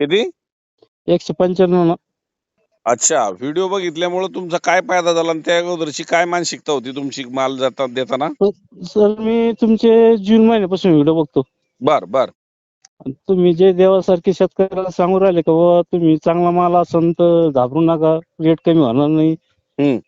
किती? एकशे पंच्याण्णव अच्छा व्हिडिओ बघितल्यामुळे तुमचा काय फायदा झाला आणि त्या अगोदरची काय मानसिकता होती तुमची माल जाता देताना? सर मी तुमचे जून महिन्यापासून व्हिडिओ बघतो. बर बर. आणि तुम्ही जे देवासारखे शेतकऱ्याला सांगू राहिले का बाबा तुम्ही चांगला माल असन तर घाबरू नका रेट कमी होणार नाही. हम्म.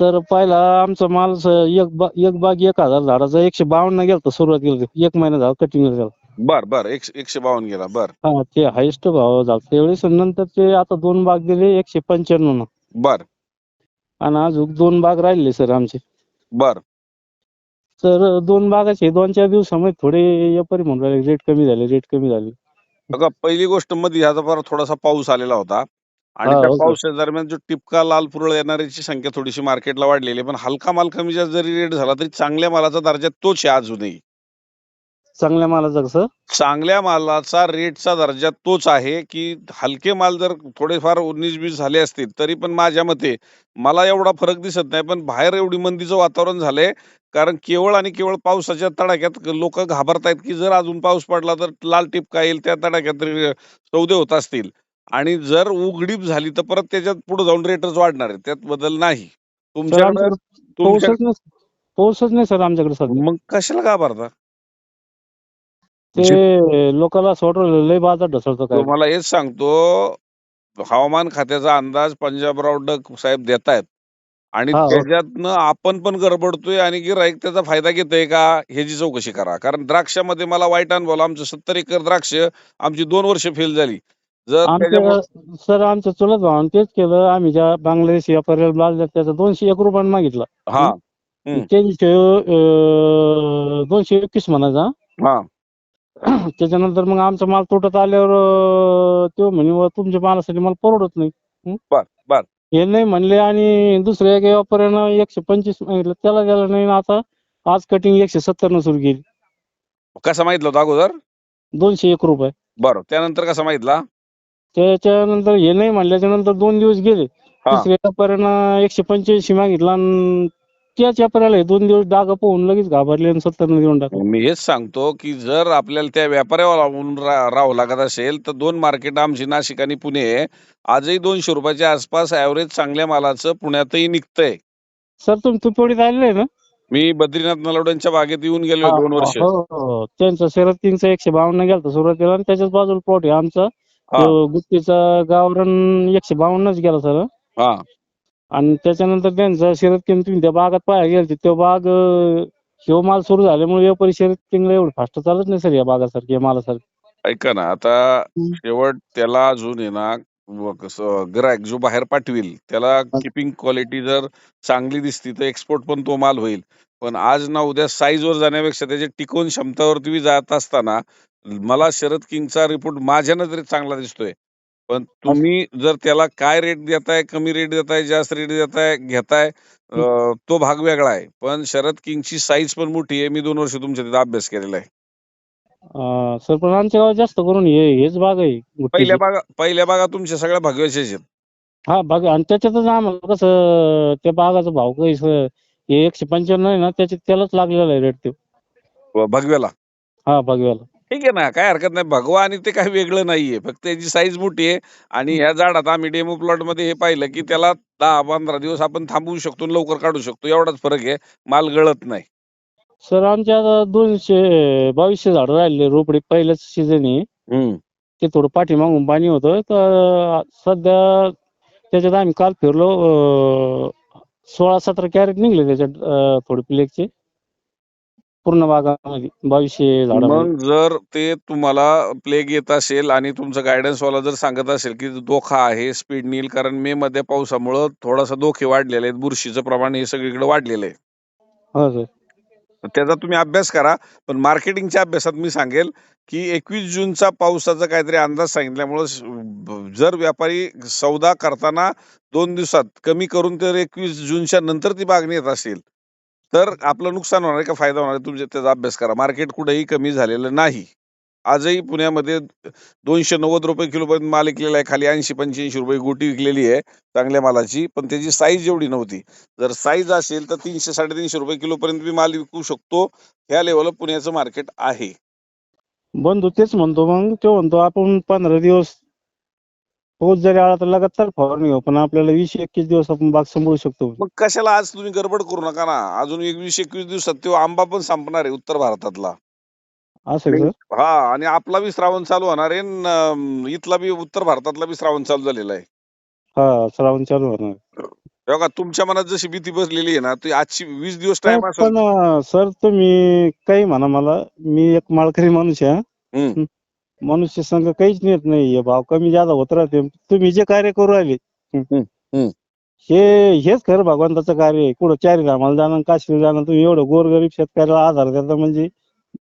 तर पहिला आमचा माल स- एक बा एक बाग एक हजार झाडाचा एकशे बावन्न गेलता सुरुवातीला एक महिना झाला कटिंग गेला. बर बर. एकशे एकशे बावन्न गेला. बर. हा ते हायेस्ट भाव झाला. त्यावेळेस आणि नंतर ते आता दोन बाग दिले एकशे पंच्याण्णव बर. आणि अजून दोन बाग राहिले सर आमचे. बर. तर दोन बागाचे दोन चार दिवसामध्ये थोडे व्यापारी म्हणून राहिले. रेट कमी झाले रेट कमी झाले. बघा पहिली गोष्टमध्ये ह्याचा फार थोडासा पाऊस आलेला होता. आणि हा, त्या हो सर. पावसाच्या दरम्यान जो टिपका लाल पुरळ येणाऱ्याची संख्या थोडीशी मार्केटला वाढलेली आहे. पण हलका माल कमी जास्त जरी रेट झाला तरी चांगल्या मालाचा दर्जा तोच आहे अजूनही. चांगल्या मालाचं कसं? चांगल्या मालाचा रेटचा दर्जा तोच आहे की हलके माल जर थोडेफार उन्नीस बीस झाले असतील तरी पण माझ्या मते मला एवढा फरक दिसत नाही पण बाहेर एवढी मंदीचं वातावरण झालंय. कारण केवळ आणि केवळ पावसाच्या तडाख्यात लोक घाबरतायत की जर अजून पाऊस पडला तर लाल टिपका येईल त्या तडाख्यात सौदे होत असतील. आणि जर उघडीप झाली तर परत त्याच्यात पुढे जाऊन रेटच वाढणार आहे त्यात बदल नाही. सर तुमच्याकडे पाऊसच नाही सर आमच्याकडे सध्या. मग कशाला घाबरता? ते लोकांना राहिलं लय बाजार ढसळतो काय तुम्हाला हेच सांगतो हवामान खात्याचा अंदाज पंजाबराव डक साहेब देतायत आणि हा. त्याच्यातनं आपण पण गडबडतोय आणि गिराईक त्याचा फायदा घेतोय का ह्याची चौकशी करा कारण द्राक्षामध्ये मला वाईट अनुभव आला. आमचं सत्तर एकर द्राक्ष आमची दोन वर्ष फेल झाली जर त्याच्यामुळे आमच्या सर आमच्या चुलत भावानं तेच केलं आम्ही ज्या बांगलादेश व्यापाऱ्याला माल दिला त्याचा दोनशे एक रुपयानं मागितला हा हम्म. त्यांचे अं, दोनशे एकवीस म्हणायचा हा त्याच्यानंतर मग आमचा माल तुटत आल्यावर तो म्हणे "बुवा, तुमच्या मालासाठी मला परवडत नाही. हं? बर बर. हे नाही म्हणले आणि दुसऱ्या एका व्यापाऱ्यानं एकशे पंचवीस मागितलं. त्याला द्यायला नाही आणि आता आज कटिंग एकशे सत्तर न सुरू केली. कसा माहितलं होतं अगोदर? दोनशे एक रुपये. बरं त्यानंतर कसा माहितला त्याच्यानंतर हे नाही म्हणल्याच्या नंतर दोन दिवस गेले. हा. तिसऱ्या व्यापाऱ्यानं एकशे पंच्याऐंशी मागितला आणि त्याच व्यापाऱ्याला हे दोन दिवस डाग पाहून लगेच घाबरले आणि सत्तर न देऊन टाकले. मी हेच सांगतो की जर आपल्याला त्या व्यापाऱ्यावर रा- राहावं लागत असेल तर दोन मार्केट आमची नाशिक आणि पुणे. आजही दोनशे रुपयाच्या आसपास ऍव्हरेज चांगल्या मालाचं पुण्यातही निघतंय. सर तुम्ही तुपवडीत आलेले ना? मी बद्रीनाथ नलवड्यांच्या बागेत येऊन गेलो दोन वर्ष. हो हो त्यांचा शरद किंगचा एकशे बावन्न गेलता सुरुवातीला आणि त्याच्याच बाजूला प्लॉट आहे आमचा. हा. तो गुत्तीचा गावरण एकशे बावन्नच गेला सर. हा. आणि त्याच्यानंतर त्यांचा शरद किंग तुम्ही त्या बागात पाहायला गेलते तो बाग अं, ह्यो माल सुरू झाल्यामुळे व्यापारी शरद किंगला एवढं फास्ट चालत नाही सर या बागासारखी या मालासारखी. ऐका ना आता हम्म. शेवट त्याला अजून आहे ना व कसं गिरायक जो बाहेर पाठविल त्याला किपिंग क्वालिटी जर चांगली दिसली तर एक्सपोर्ट पण तो माल होईल. पण आज ना उद्या साईज वर जाण्यापेक्षा त्याच्या टिकवून क्षमतावर तुम्ही जात असताना मला शरद किंगचा रिपोर्ट माझ्या नजरेत चांगला दिसतोय. पण तुम्ही जर त्याला काय रेट देताय कमी रेट देताय जास्त रेट देताय घेताय अं, तो भाग वेगळा आहे. पण शरद किंगची साईज पण मोठी आहे. मी दोन वर्ष तुमच्या तिथे अभ्यास केलेला आहे. अं, सर पण आमच्या गावात जास्त करून हे हेच बाग आहे. पहिल्या बागा पहिल्या बागा तुमच्या सगळ्या भागव्याच्याच आहेत. हा बाग आणि त्याच्यातच आम्हाला कसं त्या बागाचा भाव काही स- हे एकशे पंच्याण्णव आहे ना त्याच्यात त्यालाच लागलेला आहे रेट ते. व भगव्याला? हा बागव्याला ठीक आहे ना काय हरकत नाही. भगवा आणि ते काही वेगळं नाहीये. फक्त त्याची साईज मोठी आहे आणि ह्या झाडात आम्ही डेमो प्लॉटमध्ये हे पाहिलं की त्याला दहा पंधरा दिवस आपण थांबवू शकतो आणि लवकर काढू शकतो. एवढाच फरक आहे. माल गळत नाही. सर आमच्या आता दोनशे बावीसशे झाडं राहिले रोपडे पहिल्याच सीझन आहे. हम्म. ते थोडं पाठीमागून पाणी होतं. तर सध्या त्याच्यात आम्ही काल फिरलो अं, सोळा सतरा कॅरेट निघले त्याच्यात अं, थोडे प्लेगचे पूर्ण बागामध्ये बावीसशे झाडं मग जर ते तुम्हाला प्लेग येत असेल आणि तुमचं गायडन्स वाला जर सांगत असेल की धोका आहे स्पीड नील कारण मे मध्ये पावसामुळं थोडासा धोके वाढलेले आहेत बुरशीचं प्रमाण हे सगळीकडे वाढलेलं आहे. हो सर त्याचा तुम्ही अभ्यास करा पण मार्केटिंगच्या अभ्यासात मी सांगेल की एकवीस जूनचा पावसाचा काहीतरी अंदाज सांगितल्यामुळं स- ब- जर व्यापारी सौदा करताना दोन दिवसात कमी करून तर एकवीस जूनच्या नंतर ती मागणी येत असेल. तर आपलं नुकसान होणार आहे का फायदा होणार आहे? तुमच्या त्याचा अभ्यास करा. मार्केट कुठेही कमी झालेलं नाही. आजही पुण्यामध्ये दोनशे नव्वद रुपये किलोपर्यंत माल विकलेला आहे. खाली ऐंशी पंच्याऐंशी रुपये गोटी विकलेली आहे चांगल्या मालाची पण त्याची साईज एवढी नव्हती. जर साईज असेल तर तीनशे साडेतीनशे रुपये किलोपर्यंत मी माल विकू शकतो. ह्या लेवलला पुण्याचं मार्केट आहे. बंधू तेच म्हणतो मग. तो म्हणतो आपण पंधरा दिवस पाऊस जरी आला तर लगातार फवारणी घेऊ पण आपल्याला वीस एकवीस दिवस आपण बाग सांभाळू शकतो. मग कशाला आज तुम्ही गडबड करू नका ना. अजून एकवीस एकवीस दिवसात तो आंबा पण संपणार आहे उत्तर भारतातला. असं आहे सर हा आणि आपला बी श्रावण चालू होणार आहे न, अं, इथला बी उत्तर भारतातला बी श्रावण चालू झालेला आहे. हा श्रावण चालू होणार बघा तुमच्या मनात जशी भीती बसलेली आहे ना ती आजची वीस दिवस नाही, टाइम पण सर तुम्ही काही म्हणा मला. मी एक माळकरी माणूस आहे हा. मनुष्य संघ काहीच नेत नाहीये भाव कमी जादा होत राहते. तुम्ही जे कार्य करू राहिले हम्म. हे हेच खरं भगवंताचं कार्य आहे. कुठं चारी धामाला जाणं काशीला जाणं तुम्ही एवढं गोरगरीब शेतकऱ्याला आधार देता म्हणजे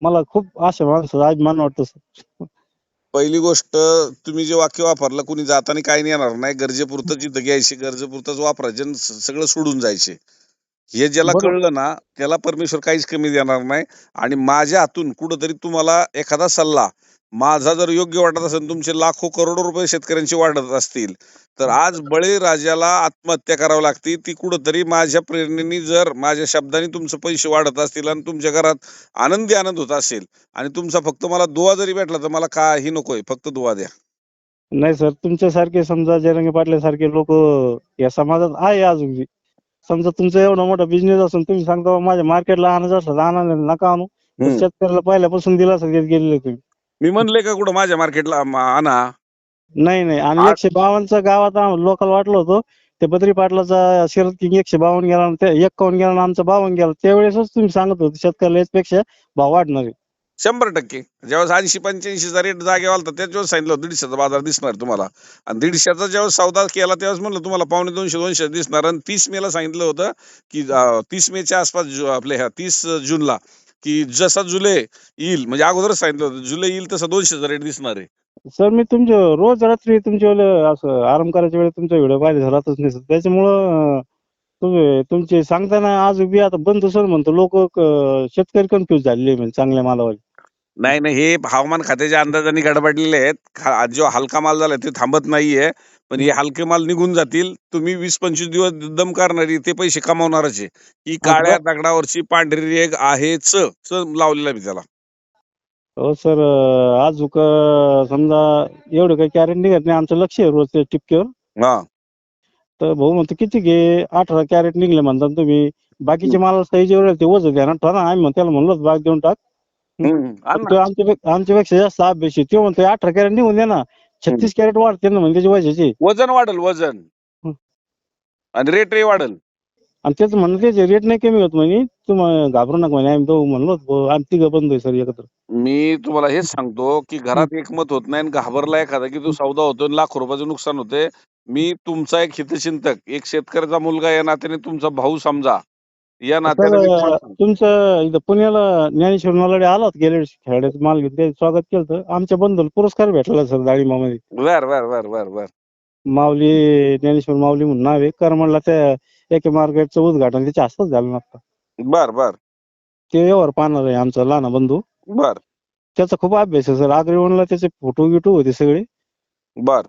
मला खूप अशा माणसाचा अभिमान वाटतो सर. पहिली गोष्ट तुम्ही जे वाक्य वापरलं कुणी जाताना काही नाही येणार नाही. गरजेपुरतं जिथं घ्यायचे गरजेपुरतंच वापरायचे आणि स- सगळं सोडून जायचे. हे ज्याला बरोबर. कळलं ना त्याला परमेश्वर काहीच कमी देणार नाही. आणि माझ्या हातून कुठंतरी तुम्हाला एखादा सल्ला माझा जर योग्य वाटत असेल तुमचे लाखो करोडो रुपये शेतकऱ्यांची वाढत असतील तर आज बळीराजाला आत्महत्या करावी लागती. ती कुठंतरी माझ्या प्रेरणेने जर माझ्या शब्दाने तुमचे पैसे वाढत असतील आणि तुमच्या घरात आनंदी आनंद होत असेल आणि तुमचा फक्त मला दुवा जरी भेटला तर मला काही नकोय. फक्त दुवा द्या. नाही सर तुमच्यासारखे समजा जरंगे पाटल्यासारखे लोक या समाजात आहे अजून समजा तुमचा एवढा मोठा बिझनेस असून तुम्ही सांगता माझ्या मार्केटला आणायचं असलं तर आणा नाही, नका आणू. शेतकऱ्याला पहिल्यापासून दिलासा देत गेलेले तुम्ही. मी म्हणले का कुठं माझ्या मार्केटला आणा. नाही नाही. आणि एकशे बावन्नचा गावात लोकल वाटलं होतं. ते बद्री पाटलाचा शरद किंग एकशे बावन्न गेला आणि ते एक्कावन्न गेला आणि आमचा बावन्न गेला. त्यावेळेसच तुम्ही सांगत होते शेतकऱ्याला याच्यापेक्षा भाव वाढणार आहे. शंभर टक्के. ज्यावेळेस ऐंशी पंच्याऐंशीचा रेट जागेवर आलता त्याच वेळेस सांगितलं होतं दीडशेचा बाजार दिसणार तुम्हाला. आणि दीडशेचा ज्यावेळेस सौदा केला त्यावेळेस म्हणलं तुम्हाला पावणे दोनशे दोनशे दिसणार. आणि तीस मेला सांगितलं होतं की तीस मेच्या आसपास आपल्या ह्या तीस जूनला की जसा जुलै येईल म्हणजे अगोदरच सांगितलं होतं जुलै येईल तसा दोनशेचा रेट दिसणार आहे. सर मी तुमच्या रोज रात्री तुमच्या असं आराम करायच्या वेळेस तुमचा व्हिडिओ पाहिजे राहतच नाही सर त्याच्यामुळं तुम्ही तुमचे सांगताना आज बी आता बंद सर म्हणतो लोक शेतकरी कन्फ्युज झालेले म्हणजे चांगल्या मालावाले. नाही नाही हे हवामान खात्याच्या अंदाजाने गडबडलेले आहेत. खा- जो हलका माल झाला ते थांबत नाहीये. पण हे हलके माल निघून जातील. तुम्ही वीस पंचवीस दिवस दम करणारी ते पैसे कमावणारच आहे. ही काळ्या दगडावरची पांढरी रेग आहेच च लावलेला मी त्याला. हो सर आज समजा एवढं काही कॅरेट निघत नाही आमचं लक्ष आहे रोज त्या टिपक्यावर. हा. तर भाऊ म्हणतो किती घे अठरा कॅरेट निघले म्हणतात तुम्ही. बाकीचे माल साईजवर ते वजन द्या ना ठरा आम्ही म्हणतो त्याला म्हणलो बाग देऊन टाक. हम्म. आण तो ना. आमच्यापेक्षा जास्त अभ्यास आहे. तो म्हणतो अठरा कॅरेट निघून दे ना. छत्तीस कॅरेट वाढते ना म्हणजे त्याची वजाची. वजन वाढल वजन. हं. आणि रेटही वाढल. आणि त्याचं म्हणणं त्याचे रेट नाही कमी होत म्हणे. तुम्ही घाबरू नका म्हणे. आम्ही तो म्हणलो होतो, आम्ही तिघं बंद सर एकत्र. मी तुम्हाला हेच सांगतो की घरात एकमत होत नाही आणि घाबरला एखादा की तो सौदा होतो आणि लाखो रुपयाचं नुकसान होते मी तुमचा एक हितचिंतक एक शेतकऱ्याचा मुलगा या नात्याने तुमचा भाऊ समजा. या नात्याने. तुमचं इथं पुण्याला ज्ञानेश्वर नलाडे आलात गेल्या वर्षी खेळाड्याचं माल घेऊन ते स्वागत केलं. आमच्या बंधूला पुरस्कार भेटला सर डाळिंबामध्ये बर बर बर बर बर. माऊली ज्ञानेश्वर माऊली म्हणून नाव आहे. करमळला त्या एके मार्केटचं उद्घाटन त्याच्या हस्ताच झालं ना आता बर बर. ते व्यवहार पाहणार आहे आमचा लहान बंधू. बर. त्याचा खूप अभ्यास आहे सर. आग्रवणला त्याचे फोटो गिटो होते सगळे. बर.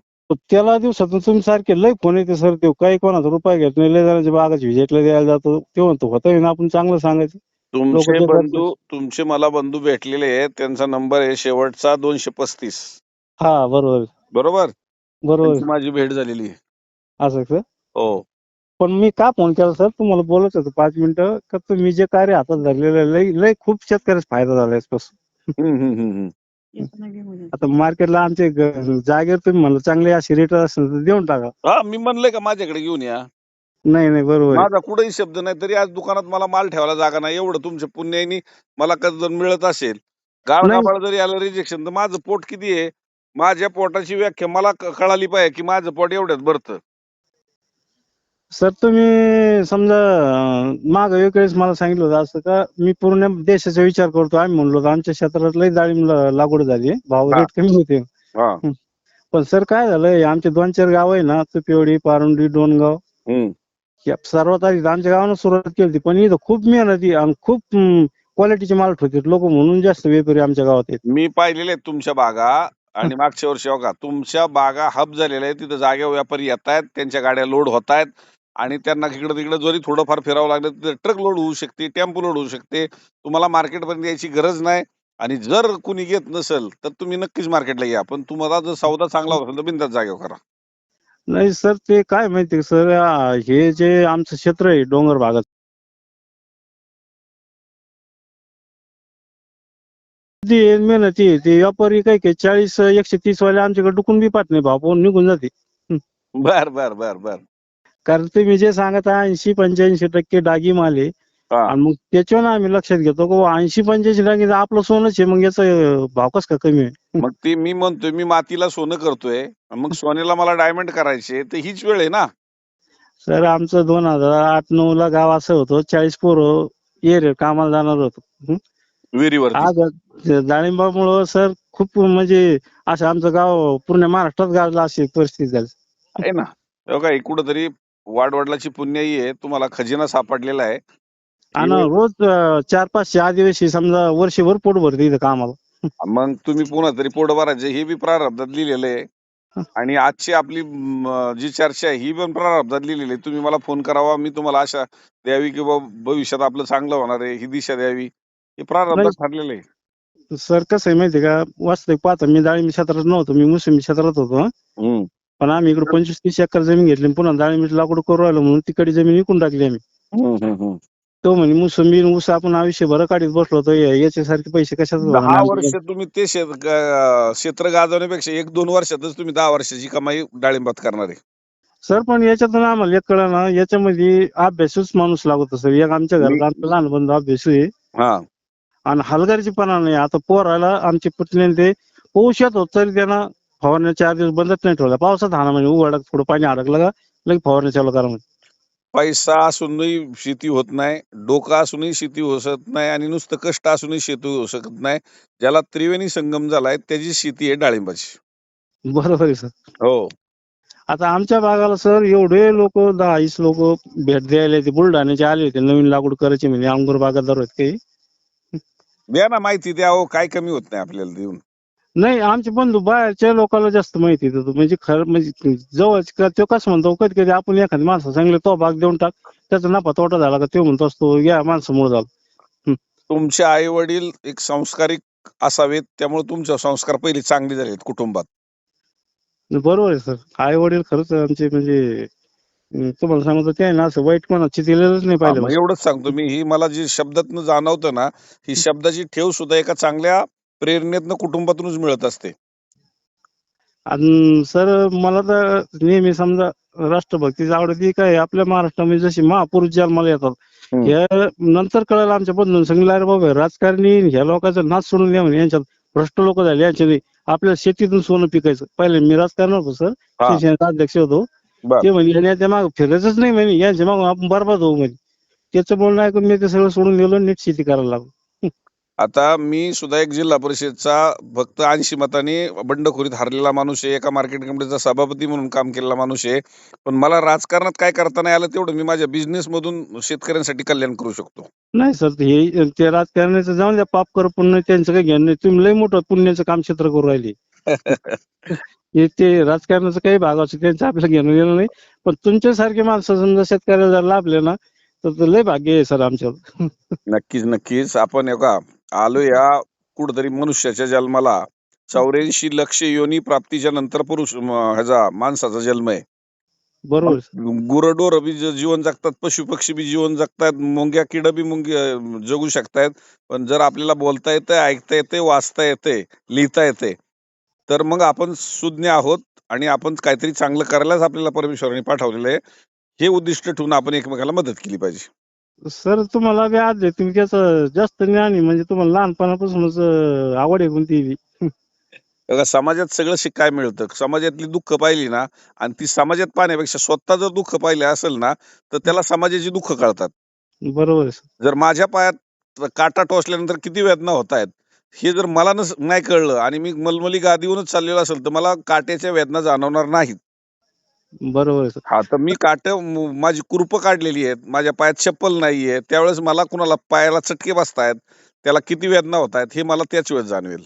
त्याला दिवसातून तुम्ही सारखे लय फोन येते सर ते काही कोणाचा रुपये घेत नाही लय जणांच्या बागाची व्हिजिटला द्यायला जातो. ते म्हणतो होतं ना आपण चांगलं सांगायचं. तुमचे बंधू तुमचे मला बंधू भेटलेले आहेत त्यांचा नंबर आहे शेवटचा दोनशे पस्तीस. हा बरोबर बरोबर? बरोबर त्यांची माझी भेट झालेली आहे. असं सर हो. पण मी का फोन केला सर? तुम्हाला बोलत होतो पाच मिनिटं. का तुम्ही जे कार्य हातात धरलेलं आहे, लय लय खूप शेतकऱ्याचा फायदा झाला याच्यापासून. हम्म, हम्म, हम्म, हम्म. आता मार्केटला आमचे ग- जागेवर तुम्ही म्हणलं चांगले असे रेट असेल तर देऊन टाका. हा मी म्हणलंय का माझ्याकडे घेऊन या? नाही नाही बरोबर आहे. माझा कुठेही शब्द नाही तरी आज दुकानात मला माल ठेवायला जागा नाही. एवढं तुमच्या पुण्याने मला कधी जर मिळत असेल. गाळ नाही. गाभाळ जरी आलं रिजेक्शन तर माझं पोट किती आहे? माझ्या पोटाची व्याख्या मला क- कळाली पाहिजे की माझं पोट एवढ्यात भरतं. सर तुम्ही समजा माग एक वेळेस मला सांगितलं होतं असं का मी पूर्ण देशाचा विचार करतो. आम्ही म्हणलो होतो आमच्या क्षेत्रात लय डाळिंब लागवड झाली आहे. भाव हा. रेट कमी होते. हा. पण सर काय झालंय आमचे दोन चार गाव आहे ना तुपेवडी पारुंडी डोनगाव हम्म. या सर्वात आधी आमच्या गावानं सुरुवात केली होती पण इथं खूप मेहनती आणि खूप क्वालिटीचे माल ठेवतात. लोक म्हणून जास्त व्यापारी आमच्या गावात आहेत. मी पाहिलेले आहेत तुमच्या बागा आणि मागच्या वर्षी बघा तुमच्या बागा हब झालेल्या आहेत तिथं जागेवर व्यापारी येत आहेत त्यांच्या गाड्या लोड होत आहेत आणि त्यांना इकडे तिकडे जरी थोडंफार फिरावं लागलं तर ट्रक लोड होऊ शकते टेम्पो लोड होऊ शकते. तुम्हाला मार्केटपर्यंत यायची गरज नाही. आणि जर कुणी घेत नसेल तर तुम्ही नक्कीच मार्केटला या. पण तुम्हाला जर सौदा चांगला होत असेल तर बिंदास जागेवर करा. नाही सर ते काय माहिती सर हे जे आमचं क्षेत्र आहे डोंगर भागात. ती मेहनती आहे. ते व्यापारी काही काही चाळीस एकशे तीस वाले आमच्याकडे डुकून बी पाहत नाही पाहून निघून जाते. बर बर बर बर. कारण तुम्ही जे सांगत ऐंशी पंच्याऐंशी टक्के डागी माल आहे. हा. आणि मग त्याच्यावर आम्ही लक्षात घेतो की ऐंशी पंच्याऐंशी डागी तर आपलं सोनंच आहे मग याचा भाव कस का कमी आहे? मग ते मी म्हणतोय मी मातीला सोनं करतोय मग सोन्याला मला डायमंड करायचे तर हीच वेळ आहे ना? सर आमचं दोन हजार आठ नऊ ला गाव असं होतं चाळीस पोरं येरे कामाला जाणार होतो. विहिरीवर आज डाळिंबामुळं सर खूप म्हणजे असं आमचं गाव पूर्ण महाराष्ट्रात गावला अशी परिस्थिती झाली. आहे ना. बघा कुठंतरी वाडवडिलाची पुण्याई आहे तुम्हाला खजिना सापडलेला आहे. आणि रोज अं, चार पाचशे आदिवासी समजा वर्षभर पोट भरते इथं कामाला. मग तुम्ही पुन्हा तरी पोट भरायचे हे बी प्रारब्धात लिहिलेलं आहे. आणि आजची आपली म, जी चर्चा आहे ही पण प्रारब्धात लिहिलेली आहे. तुम्ही मला फोन करावा मी तुम्हाला आशा द्यावी की बाबा भविष्यात आपलं चांगलं होणार आहे ही दिशा द्यावी. हे प्रारब्धात ठरलेलं आहे. सर कसं आहे माहितीये का? वास्तविक पाहता मी डाळिंब क्षेत्रात नव्हतो मी मोसंबी क्षेत्रात होतो. हम्म. पण आम्ही इकडे पंचवीस तीस एकर जमीन घेतली आणि पुन्हा डाळिंबीची लागवड करू राहिलो म्हणून तिकडे जमीन विकून टाकली आम्ही. हम्म, हम्म, हम्म. तो म्हणे मोसंबी आणि ऊस आपण आयुष्यभर काढीत बसलो होतो याच्यासारखे पैसे कशाच दहा वर्ष तुम्ही ते शेत ग- क्षेत्र गाजवण्यापेक्षा एक दोन वर्षातच तुम्ही दहा वर्षाची कमाई डाळिंबात करणार आहे. सर पण याच्यातून आम्हाला एक ना याच्यामध्ये अभ्यासूच माणूस लागतो सर. एक आमच्या घरात मी- आमचा लहान बंधू अभ्यासू आहे. हा. आणि हलगर्जीपणा नाही. आता पोराला आमचे पुतणे ते येत होत तरी त्यांना फवारण्या चार दिवस बंदच नाही ठेवला. पावसात हाना म्हणजे उघडत थोडं पाणी अडकलं का लगेच फवारण्या चालू करा म्हणजे पैसा असूनही शेती होत नाही डोकं असूनही शेती होऊ शकत नाही आणि नुसतं कष्ट असूनही शेती होऊ शकत नाही. ज्याला त्रिवेणी संगम झालाय त्याची शेती आहे डाळिंबाची. बरोबर आहे सर. हो. आता आमच्या भागाला सर एवढे लोक दहा वीस लोक भेट द्यायला ते बुलढाण्याचे आले होते नवीन लागवड करायची म्हणजे अंगूर बागादार आहेत काही द्या ना माहिती द्या हो काय कमी होत नाही आपल्याला देऊन. नाही आमचे बंधू बाहेरच्या लोकांना जास्त माहिती देतो. म्हणजे खरं म्हणजे जवळच का तो कसं म्हणतो कधी कधी आपण एखादी माणसं सांगले तो भाग देऊन टाक त्याचा नफा तोटा झाला का तो म्हणतो असतो या माणसामुळे झाला. तुमचे आई वडील एक संस्कारिक असावेत त्यामुळे तुमचे संस्कार पहिले चांगले झालेत कुटुंबात. बरोबर आहे सर. आई वडील खरंच आमचे म्हणजे तुम्हाला सांगतो ते ना असं वाईट कोणाची दिलेलंच नाही पाहिलं. एवढंच सांगतो मी. ही मला जी शब्दातनं जाणवतं ना ही. शब्दाची ठेव सुद्धा एका चांगल्या प्रेरणेतनं कुटुंबातूनच मिळत असते. आणि सर मला तर नेहमी समजा राष्ट्रभक्तीची आवड ती काय आपल्या महाराष्ट्रामध्ये जशी महापुरुष जन्माला येतात. हे नंतर कळालं आमच्या बंधून सांगितलं अरे बाबा राजकारणी ह्या लोकांचा नाच सोडून द्या म्हणे यांच्यात भ्रष्ट लोक झाले यांच्या नाही. आपल्या शेतीतून सोनं पिकायचं. पहिले मी राजकारण होतो सर. शिवसेनेचा अध्यक्ष होतो. ते म्हणे "ह्याने त्या माग फिरायचंच नाही म्हणे यांच्या मागून आपण बरबाद होऊ म्हणे. त्याचं बोलणं ऐकून मी ते सगळं सोडून गेलो नीट शेती करायला लागलो. आता मी सुद्धा एक जिल्हा परिषदचा फक्त ऐंशी मतांनी बंडखोरीत हारलेला माणूस आहे. एका मार्केट कमिटीचा सभापती म्हणून काम केलेला माणूस आहे. पण मला राजकारणात काय करता नाही आलं तेवढं मी माझ्या बिझनेस मधून शेतकऱ्यांसाठी कल्याण करू शकतो. नाही सर हे ते राजकारणाचं जाऊन द्या. पाप कर पुण्य त्यांचं काही घेणं नाही. तुम्ही लय मोठं पुण्याचं काम क्षेत्र करू राहिले. हे ते राजकारणाचं काही भाग असतो त्यांचं आपल्याला घेणं गेलं नाही. पण तुमच्यासारखे माणसं समजा शेतकऱ्याला जर लाभले ना तर लय भाग्य आहे सर आमच्यावर. नक्कीच नक्कीच. आपण हे का आलो या कुठतरी मनुष्याच्या जन्माला. चौऱ्याऐंशी लक्ष योनी प्राप्तीच्या नंतर पुरुष ह्याचा माणसाचा जन्म आहे. बरोबर. गुरडोर बी जीवन जगतात पशु पक्षी बी जीवन जगतात मुंग्या किड बी मुंगी अं, जगू शकतात पण जर आपल्याला बोलता येतंय ऐकता येते वाचता येते लिहिता येते तर मग आपण सुज्ञ आहोत आणि आपण काहीतरी चांगलं करायलाच आपल्याला परमेश्वराने पाठवलेलं आहे. हे उद्दिष्ट ठेवून आपण एकमेकाला मदत केली पाहिजे. सर तुम्हाला बी त्याचं जास्त ज्ञान आहे म्हणजे तुम्हाला लहानपणापासूनच अं, आवड आहे कोणती बी. बघा समाजात सगळं शिकाय मिळतं? समाजातली दुःख पाहिली ना आणि ती समाजात पाहण्यापेक्षा स्वतः जर दुःख पाहिले असेल ना तर त्याला समाजाची दुःख कळतात. बरोबर आहे सर. जर माझ्या पायात काटा टोचल्यानंतर किती वेदना होत आहेत हे जर मला नस नाही कळलं आणि मी मलमली गादीवरच चाललेलो असेल तर मला काट्याच्या वेदना जाणवणार नाहीत. बरोबर आहे सर. हा तर मी काट माझी कुरप काढलेली आहेत. माझ्या पायात चप्पल नाहीये त्यावेळेस मला कुणाला पायाला चटके बसतायत त्याला किती वेदना होत आहेत हे मला त्याच वेळेस जाणवेल.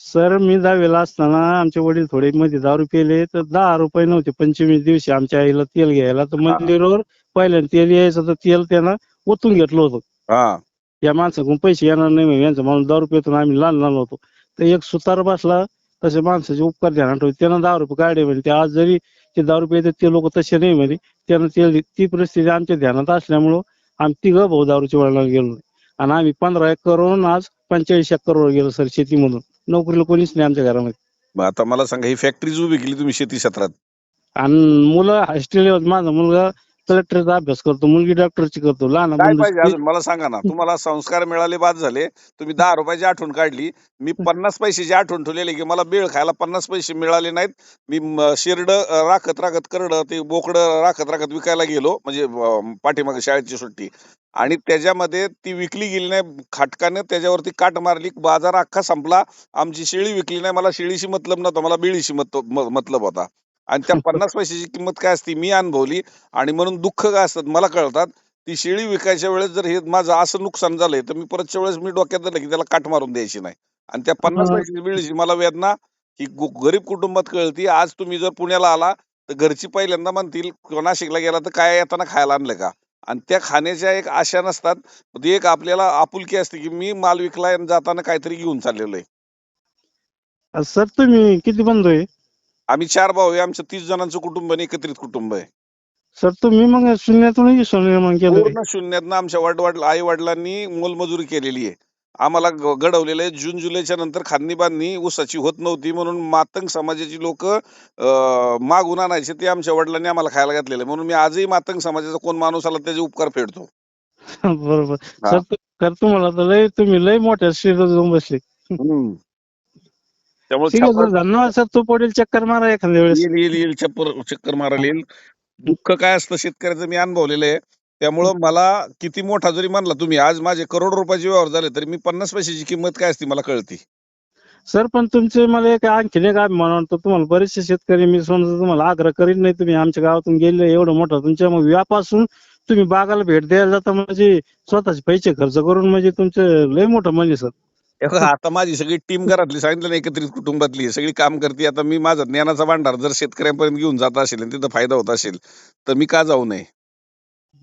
सर मी दहावीला असताना आमचे वडील थोडे मध्ये दारू पेले. तर दहा रुपये नव्हते. पंचवीस दिवशी आमच्या आईला तेल घ्यायला. तर मंदिरावर पहिल्यांदा तेल यायचं. तर तेल त्यानं ओतून घेतलं होतं. हा. या माणसाकडून पैसे येणार नाही म्हणे यांचा माणूस दारू पितो आम्ही लहान लहान होतो. तर एक सुतार बसला. तसे माणसाचे उपकार ध्यानात ठेवले. त्यानं दहा रुपये काढले. म्हणे ते आज जरी ते दारू पितात ते लोक तसे नाही म्हणे. त्यानं ते ती परिस्थिती आमच्या ध्यानात असल्यामुळं आम्ही तिघं भाऊ दारूच्या वळणाला गेलो आणि आम्ही पंधरा एकरवरून आज पंचेचाळीस एकरवर गेलो सर शेतीमधून नोकरीला कोणीच नाही आमच्या घरामध्ये. मग आता मला सांगा ही फॅक्टरीज उभी केली तुम्ही शेती क्षेत्रात? आणि मुलं हॉस्टेल माझा मुलगा कलेक्टरचा अभ्यास करतो मुलगी डॉक्टरची करतो लहान काय अजून? मला सांगा ना तुम्हाला संस्कार मिळाले बाद झाले तुम्ही दहा रुपयाची आठवण काढली मी पन्नास पैशाची आठवण ठेवलेली की मला बेळ खायला पन्नास पैसे मिळाले नाहीत. मी शिरड राखत राखत करड ते बोकड राखत राखत विकायला गेलो म्हणजे पाठीमागे शाळेची सुट्टी. आणि त्याच्यामध्ये ती विकली गेली नाही खाटकाने त्याच्यावरती काट मारली बाजार अख्खा संपला आमची शेळी विकली नाही मला शेळीशी मतलब नव्हता मला बेळीशी मत म- मतलब होता. आणि त्या पन्नास पैशाची किंमत काय असती? मी अनुभवली आणि म्हणून दुःख काय असतात मला कळतात. ती शेळी विकायच्या वेळेस जर हे माझं असं नुकसान झालंय तर मी परतच्या वेळेस मी डोक्यात धरलं की त्याला काट मारून द्यायची नाही. आणि त्या पन्नास. पैशाची वेळेची मला वेदना ही गरीब कुटुंबात कळती. आज तुम्ही जर पुण्याला आला तर घरची पहिल्यांदा म्हणतील नाशिकला गेला तर काय येताना खायला आणलं का? आणि त्या खाण्याच्या एक आशा नसतात. ती एक आपल्याला आपुलकी असते की मी माल विकलाय आणि जाताना काहीतरी घेऊन चाललेलो आहे. सर तुम्ही किती बंधू आहे? आम्ही चार भाऊ आहे आमचं तीस जणांचं कुटुंब आणि एकत्रित कुटुंब आहे. सर तुम्ही मग शून्यातून निर्माण केलं पूर्ण शून्यातनं आमच्या वडवड आई वडिलांनी मोलमजुरी केलेली आहे. आम्हाला घडवलेलं आहे जून जुलैच्या नंतर खांदणी बांधणी ऊसाची होत नव्हती म्हणून मातंग समाजाची लोक मागून आणायचे ते आमच्या वडिलांनी आम्हाला खायला घातलेलं म्हणून मी आजही मातंग समाजाचा कोण माणूस आला त्याचे उपकार फेडतो. बरोबर. सर तुम्हाला तर लय तुम्ही लय मोठ्या बसले. त्यामुळे ठीक आहे छापा- सर धन्यवाद सर तू पडेल चक्कर मारा एखाद्या वेळेस. येईल येईल येईल चप्पर चक्कर मारायला येईल. दुःख काय असतं शेतकऱ्याचं मी अनुभवलेलं आहे. त्यामुळं मला किती मोठा जरी म्हणला तुम्ही आज माझे करोड रुपयाचे व्यवहार झाले तरी मी पन्नास पैशाची किंमत काय असते मला कळती. सर पण तुमचे मला एक आणखीन एक अभिमान वाटतो. तुम्हाला बरेचसे शेतकरी मी समजा तुम्हाला आग्रह करीत नाही तुम्ही. आमच्या गावातून गेले एवढं मोठं तुमच्या मग व्यापासून तुम्ही बागाला भेट द्यायला जाता म्हणजे स्वतःचे पैसे खर्च करून म्हणजे तुमचं लय मोठं म्हणजे सर. हे बघा, आता माझी सगळी टीम घरातली सांगितलं ना एकत्रित कुटुंबातली आहे, सगळी काम करते. आता मी माझा ज्ञानाचा भांडार जर शेतकऱ्यांपर्यंत घेऊन जात असेल आणि तिथं फायदा होत असेल तर मी का जाऊ नये?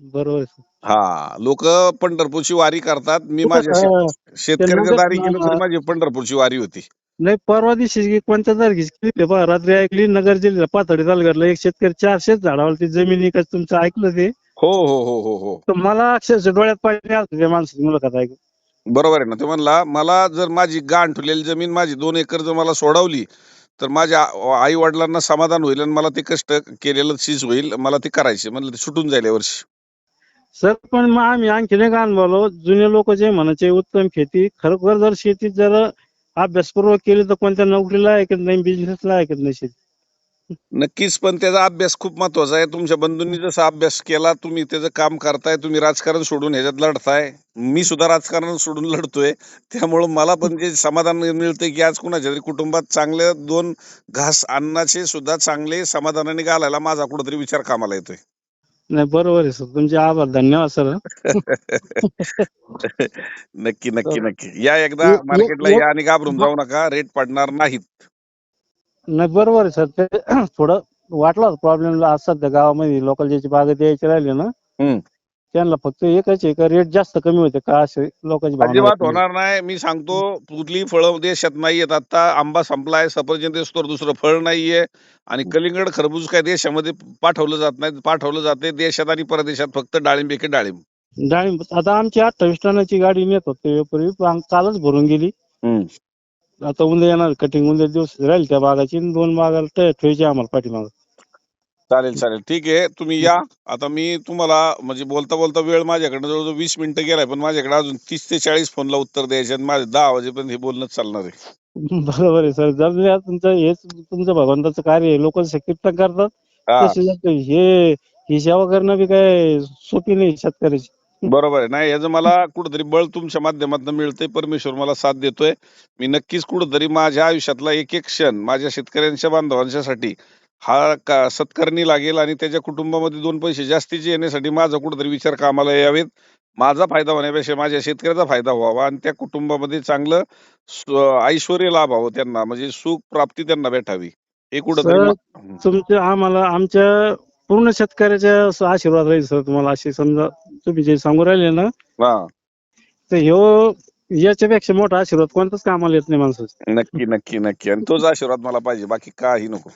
बरोबर आहे सर. हा लोक पंढरपूरची वारी करतात. मी माझ्या शे- हा. शेतकऱ्याच्या नंतर- दारी गेलो तरी माझी पंढरपूरची वारी होती. नाही परवा दिवशी कोणत्या तारखेची clip आहे पहा रात्री ऐकली नगर जिल्ह्यात पाथर्डी तालुक्यातला एक शेतकरी चारशेच झाडावरती जमिनी का तुमचं ऐकलं ते? हो हो हो हो हो. तर मला अक्षरशः डोळ्यात पाणी आलं त्या माणसाची मुलाखत ऐकून. बरोबर आहे ना. ते म्हणला मला जर माझी गाण ठेवलेली जमीन माझी दोन एकर जर मला सोडवली तर माझ्या आई वडिलांना समाधान होईल आणि मला ते कष्ट केलेलं चीज होईल मला ते करायचे म्हणलं ते सुटून जाईल या वर्षी. सर पण मग आम्ही आणखीन एक अनुभवलो जुने लोक जे म्हणायचे उत्तम शेती. खरोखर जर शेतीत जर अभ्यासपूर्वक केली तर कोणत्या नोकरीला ऐकत नाही बिझनेसला ऐकत नाही शेती. नक्कीच पण त्याचा अभ्यास खूप महत्त्वाचा आहे. तुमच्या बंधूंनी जसा अभ्यास केला तुम्ही त्याचं काम करताय तुम्ही राजकारण सोडून ह्याच्यात लढताय. मी सुद्धा राजकारण सोडून लढतोय. त्यामुळं मला पण जे समाधान मिळतंय की आज कुणाच्या तरी कुटुंबात चांगले दोन घास अन्नाचे सुद्धा चांगले समाधानाने घालायला माझा कुठेतरी विचार कामाला येतोय. नाही बरोबर आहे सर. तुमचे आभार. धन्यवाद सर. नक्की नक्की नक्की. या एकदा मार्केटला या. आणि घाबरून जाऊ नका. रेट पडणार नाहीत. नाही बरोबर आहे सर. ते थोडं वाटला प्रॉब्लेम आज सध्या गावामध्ये लोकल ज्याची बाग द्यायचे राहिले ना हम्म. त्यांना फक्त एकच आहे का रेट जास्त कमी होते का असे लोकांची भावना अजिबात होती. होणार नाही. मी सांगतो कुठली फळं देशात नाहीयेत आता आंबा संपलाय सफरचंद असतो दुसरं फळ नाहीये. आणि कलिंगड खरबूज काय देशामध्ये पाठवलं जात नाही. पाठवलं जाते देशात आणि परदेशात फक्त डाळिंब एके डाळिंब. डाळिंब. आता आमची अठ्ठावीस टनाची गाडी नेत होते पण कालच भरून गेली. आता उद्या येणार कटिंग उद्या दिवस राहील त्या बागाची आणि दोन बागाला ठ- ठेवायची आम्हाला पाठीमाग. चालेल चालेल. ठीक आहे तुम्ही या. आता मी तुम्हाला म्हणजे बोलता बोलता वेळ माझ्याकडनं जवळजवळ वीस मिनिटं गेलाय पण माझ्याकडे अजून तीस ते चाळीस फोनला उत्तर द्यायचे आणि माझे दहा वाजेपर्यंत हे बोलणंच चालणार आहे. बरोबर आहे सर. जर तुमचं हेच तुमचं भगवंताचं कार्य आहे लोक कीर्तन करतात हा. तसे. हे ही सेवा करणं बी काय सोपी नाही शेतकऱ्याची. बरोबर आहे. नाही याचं मला कुठंतरी बळ तुमच्या माध्यमातून मिळतंय. परमेश्वर मला साथ देतोय. मी नक्कीच कुठंतरी माझ्या आयुष्यातला एक एक क्षण माझ्या शेतकऱ्यांच्या बांधवांच्यासाठी हा का सत्कारणी लागेल आणि त्याच्या कुटुंबामध्ये दोन पैसे जास्तीचे येण्यासाठी माझा कुठंतरी विचार कामाला यावेत. माझा फायदा होण्यापेक्षा माझ्या शेतकऱ्याचा फायदा व्हावा आणि त्या कुटुंबामध्ये चांगलं स्व- ऐश्वर्य लाभावं त्यांना म्हणजे सुख प्राप्ती त्यांना भेटावी. हे कुठंतरी सर, मा- हं. तुमचे आम्हाला आमच्या पूर्ण शेतकऱ्याच्या असं आशीर्वाद राहील सर तुम्हाला असे समजा तुम्ही जे सांगू राहिले ना हा. तर ह्यो याच्यापेक्षा मोठा आशीर्वाद कोणताच कामाला येत नाही माणसाचा. नक्की नक्की नक्की. आणि तोच आशीर्वाद मला पाहिजे बाकी काही नको.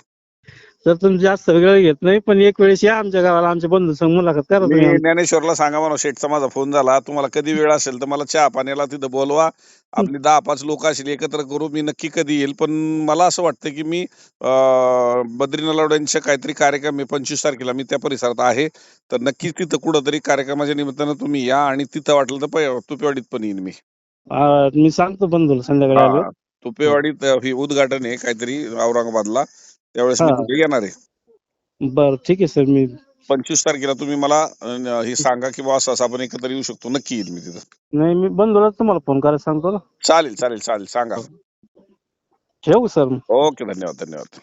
तर तुम्ही जास्त वेळ घेत नाही पण एक वेळेस या आमच्या गावाला आमच्या बंधू संग मुलाखत करा मी तुम्ही ज्ञानेश्वरला सांगा म्हणा शेठचा माझा फोन झाला तुम्हाला कधी वेळ असेल तर मला चहा पाण्याला तिथं बोलवा. आपली दहा पाच लोक असतील एकत्र करू मी नक्की कधी येईल. पण मला असं वाटतं की मी अं, बद्री नलावड्यांच्या काहीतरी कार्यक्रम आहे पंचवीस तारखेला मी त्या परिसरात आहे. तर नक्कीच तिथं कुठंतरी कार्यक्रमाच्या निमित्तानं तुम्ही या आणि तिथं वाटलं तर तुपेवाडीत पण येईन मी. मी सांगतो बंधूला संध्याकाळी आलो. तुपेवाडीत हे उद्घाटन आहे काहीतरी औरंगाबादला. त्यावेळेस मी हा. येणार आहे. बरं ठीक आहे सर मी पंचवीस तारखेला तुम्ही मला अं, हे सांगा की बुवा असं असं आपण एकत्र येऊ शकतो नक्की येईल मी तिथं. नाही मी बंधूला तुम्हाला फोन करायला सांगतो ना. चालेल चालेल चालेल सांगा. ठेवू सर ओके धन्यवाद धन्यवाद.